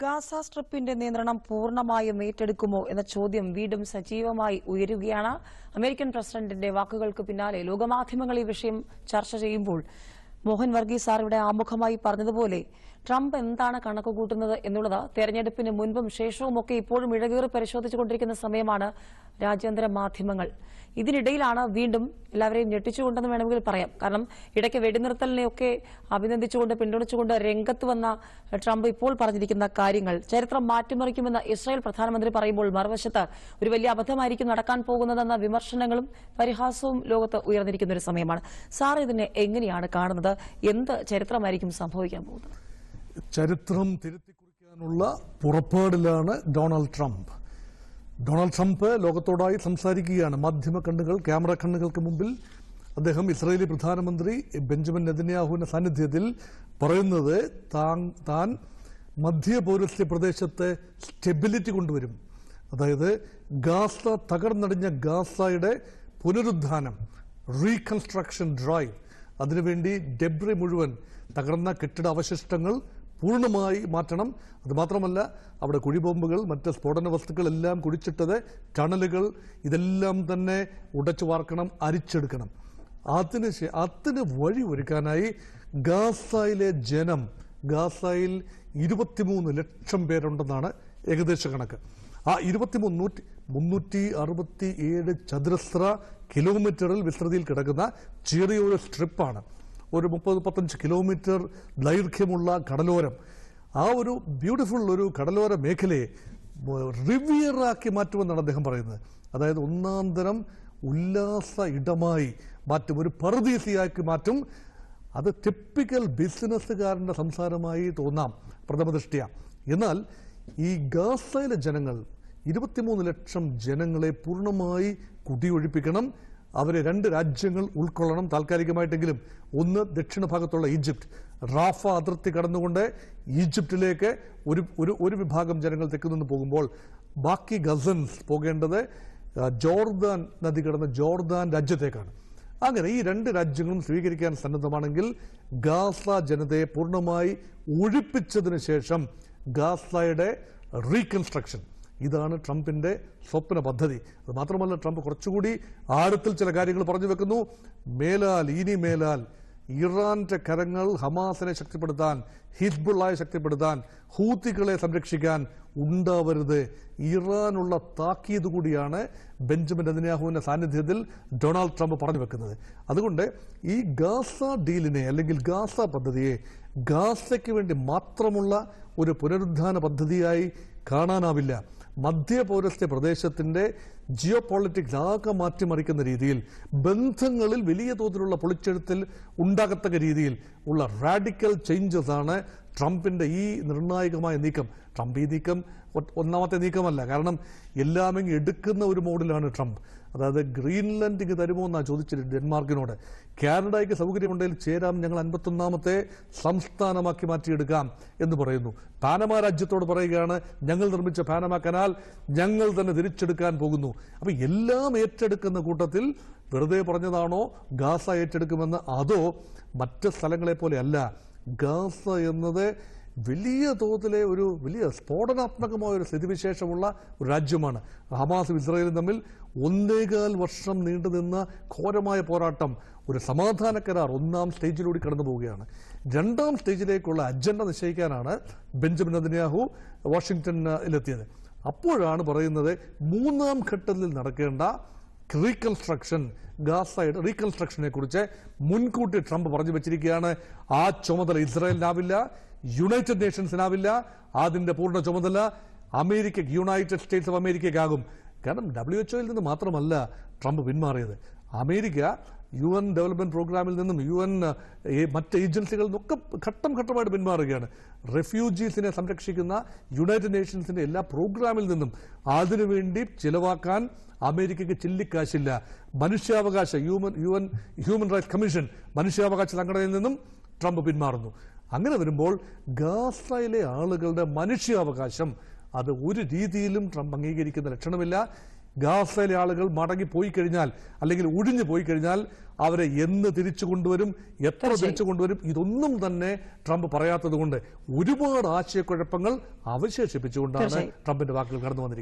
Gaza സ്ട്രിപ്പിന്റെ നിയന്ത്രണം പൂർണമായും ഏറ്റെടുക്കുമോ എന്ന ചോദ്യം വീണ്ടും സജീവമായി ഉയരുകയാണ്. അമേരിക്കൻ പ്രസിഡന്റിന്റെ വാക്കുകൾക്ക് പിന്നാലെ ലോകമാധ്യമങ്ങൾ ഈ വിഷയം ചർച്ച ചെയ്യുമ്പോൾ മോഹൻ വർഗീസ് സാർ ആമുഖമായി പറഞ്ഞതുപോലെ ട്രംപ് എന്താണ് കണക്കുകൂട്ടുന്നത് എന്നുള്ളത് തെരഞ്ഞെടുപ്പിന് മുൻപും ശേഷവും ഒക്കെ ഇപ്പോഴും ഇഴകേറി പരിശോധിച്ചുകൊണ്ടിരിക്കുന്ന സമയമാണ് രാജ്യാന്തര മാധ്യമങ്ങൾ. ഇതിനിടയിലാണ് വീണ്ടും എല്ലാവരെയും ഞെട്ടിച്ചുകൊണ്ടെന്ന് വേണമെങ്കിൽ പറയാം. കാരണം ഇടയ്ക്ക് വെടിനിർത്തലിനെയൊക്കെ അഭിനന്ദിച്ചുകൊണ്ട് പിന്തുണച്ചുകൊണ്ട് രംഗത്ത് വന്ന ട്രംപ് ഇപ്പോൾ പറഞ്ഞിരിക്കുന്ന കാര്യങ്ങൾ. ചരിത്രം മാറ്റിമറിക്കുമെന്ന് ഇസ്രായേൽ പ്രധാനമന്ത്രി പറയുമ്പോൾ മറുവശത്ത് ഒരു വലിയ അബദ്ധമായിരിക്കും നടക്കാൻ പോകുന്നതെന്ന വിമർശനങ്ങളും പരിഹാസവും ലോകത്ത് ഉയർന്നിരിക്കുന്ന ഒരു സമയമാണ്. സാർ ഇതിനെ എങ്ങനെയാണ് കാണുന്നത്? എന്ത് ചരിത്രമായിരിക്കും സംഭവിക്കാൻ പോകുന്നത്? ചരിത്രം തിരുത്തിക്കുറിക്കാനുള്ള പുറപ്പാടിലാണ് ഡൊണാൾഡ് ട്രംപ്. ഡൊണാൾഡ് ട്രംപ് ലോകത്തോടായി സംസാരിക്കുകയാണ്. മാധ്യമ കണ്ണുകൾ ക്യാമറ കണ്ണുകൾക്ക് മുമ്പിൽ അദ്ദേഹം ഇസ്രായേലി പ്രധാനമന്ത്രി ബെഞ്ചമിൻ നെതന്യാഹുവിന്റെ സാന്നിധ്യത്തിൽ പറയുന്നത് താൻ താൻ മധ്യപൗരസ്ത്യ പ്രദേശത്തെ സ്റ്റെബിലിറ്റി കൊണ്ടുവരും. അതായത് ഗാസ തകർന്നടിഞ്ഞ ഗാസയുടെ പുനരുദ്ധാനം റീകൺസ്ട്രക്ഷൻ ഡ്രൈവ് അതിനുവേണ്ടി ഡെബ്രി മുഴുവൻ തകർന്ന കെട്ടിട അവശിഷ്ടങ്ങൾ പൂർണമായി മാറ്റണം. അതുമാത്രമല്ല അവിടെ കുഴിബോംബുകൾ മറ്റ് സ്ഫോടന വസ്തുക്കൾ എല്ലാം കുഴിച്ചിട്ടത് ടണലുകൾ ഇതെല്ലാം തന്നെ ഉടച്ചു വാർക്കണം അരിച്ചെടുക്കണം. അതിന് അതിന് വഴി ഒരുക്കാനായി ഗാസയിലെ ജനം ഗാസയിൽ ഇരുപത്തിമൂന്ന് ലക്ഷം പേരുണ്ടെന്നാണ് ഏകദേശ കണക്ക്. ആ ഇരുപത്തിമൂന്ന് നൂറ്റി മുന്നൂറ്റി അറുപത്തി ഏഴ് ചതുരശ്ര കിലോമീറ്ററിൽ വിസ്തൃതിയിൽ കിടക്കുന്ന ചെറിയൊരു സ്ട്രിപ്പാണ്. ഒരു മുപ്പത് മുപ്പത്തഞ്ച് കിലോമീറ്റർ ദൈർഘ്യമുള്ള കടലോരം. ആ ഒരു ബ്യൂട്ടിഫുൾ ഒരു കടലോര മേഖലയെ റിവിയറാക്കി മാറ്റുമെന്നാണ് അദ്ദേഹം പറയുന്നത്. അതായത് ഒന്നാം തരം ഉല്ലാസ ഇടമായി മാറ്റും ഒരു പറുദീസിയാക്കി മാറ്റും. അത് ടിപ്പിക്കൽ ബിസിനസ്സുകാരന്റെ സംസാരമായി തോന്നാം പ്രഥമദൃഷ്ടിയ എന്നാൽ ഈ ഗാസയിലെ ജനങ്ങൾ ഇരുപത്തിമൂന്ന് ലക്ഷം ജനങ്ങളെ പൂർണമായി കുടിയൊഴിപ്പിക്കണം. അവരെ രണ്ട് രാജ്യങ്ങൾ ഉൾക്കൊള്ളണം താൽക്കാലികമായിട്ടെങ്കിലും. ഒന്ന് ദക്ഷിണ ഭാഗത്തുള്ള ഈജിപ്ത്. റാഫ അതിർത്തി കടന്നുകൊണ്ട് ഈജിപ്തിലേക്ക് ഒരു ഒരു ഒരു വിഭാഗം ജനങ്ങൾ തെക്കു നിന്ന് പോകുമ്പോൾ ബാക്കി ഗസൻസ് പോകേണ്ടത് ജോർദാൻ നദി കടന്ന ജോർദാൻ രാജ്യത്തേക്കാണ്. അങ്ങനെ ഈ രണ്ട് രാജ്യങ്ങളും സ്വീകരിക്കാൻ സന്നദ്ധമാണെങ്കിൽ ഗാസ ജനതയെ പൂർണമായി ഒഴിപ്പിച്ചതിന് ശേഷം ഗാസയുടെ റീകൺസ്ട്രക്ഷൻ. ഇതാണ് ട്രംപിന്റെ സ്വപ്ന പദ്ധതി. അത് മാത്രമല്ല ട്രംപ് കുറച്ചുകൂടി ആഴത്തിൽ ചില കാര്യങ്ങൾ പറഞ്ഞു വെക്കുന്നു. മേലാൽ ഇനി മേലാൽ ഇറാന്റെ കരങ്ങൾ ഹമാസിനെ ശക്തിപ്പെടുത്താൻ ഹിസ്ബുള്ളയെ ശക്തിപ്പെടുത്താൻ ഹൂത്തികളെ സംരക്ഷിക്കാൻ ഉണ്ടാവരുത്. ഇറാനുള്ള താക്കീത് കൂടിയാണ് ബെഞ്ചമിൻ നെതന്യാഹുവിന്റെ സാന്നിധ്യത്തിൽ ഡൊണാൾഡ് ട്രംപ് പറഞ്ഞു വെക്കുന്നത്. അതുകൊണ്ട് ഈ ഗാസ ഡീലിനെ അല്ലെങ്കിൽ ഗാസ പദ്ധതിയെ ഗാസയ്ക്ക് വേണ്ടി മാത്രമുള്ള ഒരു പുനരുദ്ധാന പദ്ധതിയായി കാണാനാവില്ല. മധ്യപൗരസ്ത്യ പ്രദേശത്തിന്റെ ജിയോ പോളിറ്റിക്സ് ആകെ മാറ്റിമറിക്കുന്ന രീതിയിൽ ബന്ധങ്ങളിൽ വലിയ തോതിലുള്ള പൊളിച്ചെഴുത്തിൽ ഉണ്ടാകത്തക്ക രീതിയിൽ ഉള്ള റാഡിക്കൽ ചേഞ്ചസ് ആണ് ട്രംപിന്റെ ഈ നിർണായകമായ നീക്കം. ട്രംപ് ഈ നീക്കം ഒന്നാമത്തെ നീക്കമല്ല. കാരണം എല്ലാമെങ്കിൽ എടുക്കുന്ന ഒരു മോഡിലാണ് ട്രംപ്. അതായത് ഗ്രീൻലൻഡ് ഇങ്ങ് തരുമോ എന്നാണ് ചോദിച്ചത് ഡെൻമാർക്കിനോട്. കാനഡയ്ക്ക് സൗകര്യമുണ്ടെങ്കിൽ ചേരാം ഞങ്ങൾ അൻപത്തൊന്നാമത്തെ സംസ്ഥാനമാക്കി മാറ്റിയെടുക്കാം എന്ന് പറയുന്നു. പാനമ രാജ്യത്തോട് പറയുകയാണ് ഞങ്ങൾ നിർമ്മിച്ച പാനമ കനാൽ ഞങ്ങൾ തന്നെ തിരിച്ചെടുക്കാൻ പോകുന്നു. അപ്പൊ എല്ലാം ഏറ്റെടുക്കുന്ന കൂട്ടത്തിൽ വെറുതെ പറഞ്ഞതാണോ ഗാസ ഏറ്റെടുക്കുമെന്ന്? അതോ മറ്റ് സ്ഥലങ്ങളെ പോലെ അല്ല ഗാസ എന്നത് വലിയ തോതിലെ ഒരു വലിയ സ്ഫോടനാത്മകമായ ഒരു സ്ഥിതിവിശേഷമുള്ള ഒരു രാജ്യമാണ് ഹമാസും ഇസ്രായേലും തമ്മിൽ ഒന്നേകാൽ വർഷം നീണ്ടുനിന്ന ഘോരമായ പോരാട്ടം. ഒരു സമാധാന കരാർ ഒന്നാം സ്റ്റേജിലൂടെ കടന്നു പോവുകയാണ്. രണ്ടാം സ്റ്റേജിലേക്കുള്ള അജണ്ട നിശ്ചയിക്കാനാണ് ബെഞ്ചമിൻ നദിനാഹു വാഷിംഗ്ടണിലെത്തിയത്. അപ്പോഴാണ് പറയുന്നത് മൂന്നാം ഘട്ടത്തിൽ നടക്കേണ്ട റീകൺസ്ട്രക്ഷൻ ഗാസയുടെ റീകൺസ്ട്രക്ഷനെ കുറിച്ച് മുൻകൂട്ടി ട്രംപ് പറഞ്ഞു വെച്ചിരിക്കുകയാണ് ആ ചുമതല ഇസ്രായേലിനാവില്ല യുണൈറ്റഡ് നേഷൻസിനാവില്ല അതിന്റെ പൂർണ ചുമതല അമേരിക്ക യുണൈറ്റഡ് സ്റ്റേറ്റ്സ് ഓഫ് അമേരിക്കയ്ക്കാകും കാരണം ഡബ്ല്യു എച്ച്ഒയിൽ നിന്ന് മാത്രമല്ല ട്രംപ് പിന്മാറിയത്. അമേരിക്ക യു എൻ ഡെവലപ്മെന്റ് പ്രോഗ്രാമിൽ നിന്നും യു എൻ മറ്റ് ഏജൻസികളിൽ നിന്നൊക്കെ ഘട്ടം ഘട്ടമായിട്ട് പിന്മാറുകയാണ്. റെഫ്യൂജീസിനെ സംരക്ഷിക്കുന്ന യുണൈറ്റഡ് നേഷൻസിന്റെ എല്ലാ പ്രോഗ്രാമിൽ നിന്നും അതിനുവേണ്ടി ചിലവാക്കാൻ അമേരിക്കയ്ക്ക് ചില്ലിക്കാശില്ല. മനുഷ്യാവകാശ human U N human rights commission മനുഷ്യാവകാശ സംഘടനയിൽ നിന്നും ട്രംപ് പിന്മാറുന്നു. അങ്ങനെ വരുമ്പോൾ ഗാസയിലെ ആളുകളുടെ മനുഷ്യാവകാശം അത് ഒരു രീതിയിലും ട്രംപ് അംഗീകരിക്കുന്ന ലക്ഷണമില്ല. ഗാസയിലെ ആളുകൾ മടങ്ങി പോയി കഴിഞ്ഞാൽ അല്ലെങ്കിൽ ഒഴിഞ്ഞു പോയി കഴിഞ്ഞാൽ അവരെ എന്ന് തിരിച്ചു കൊണ്ടുവരും എത്ര തിരിച്ചു കൊണ്ടുവരും ഇതൊന്നും തന്നെ ട്രംപ് പറയാത്തതുകൊണ്ട് ഒരുപാട് ആശയക്കുഴപ്പങ്ങൾ അവശേഷിപ്പിച്ചുകൊണ്ടാണ് ട്രംപിന്റെ വാക്കുകൾ കടന്നു വന്നിരിക്കുന്നത്.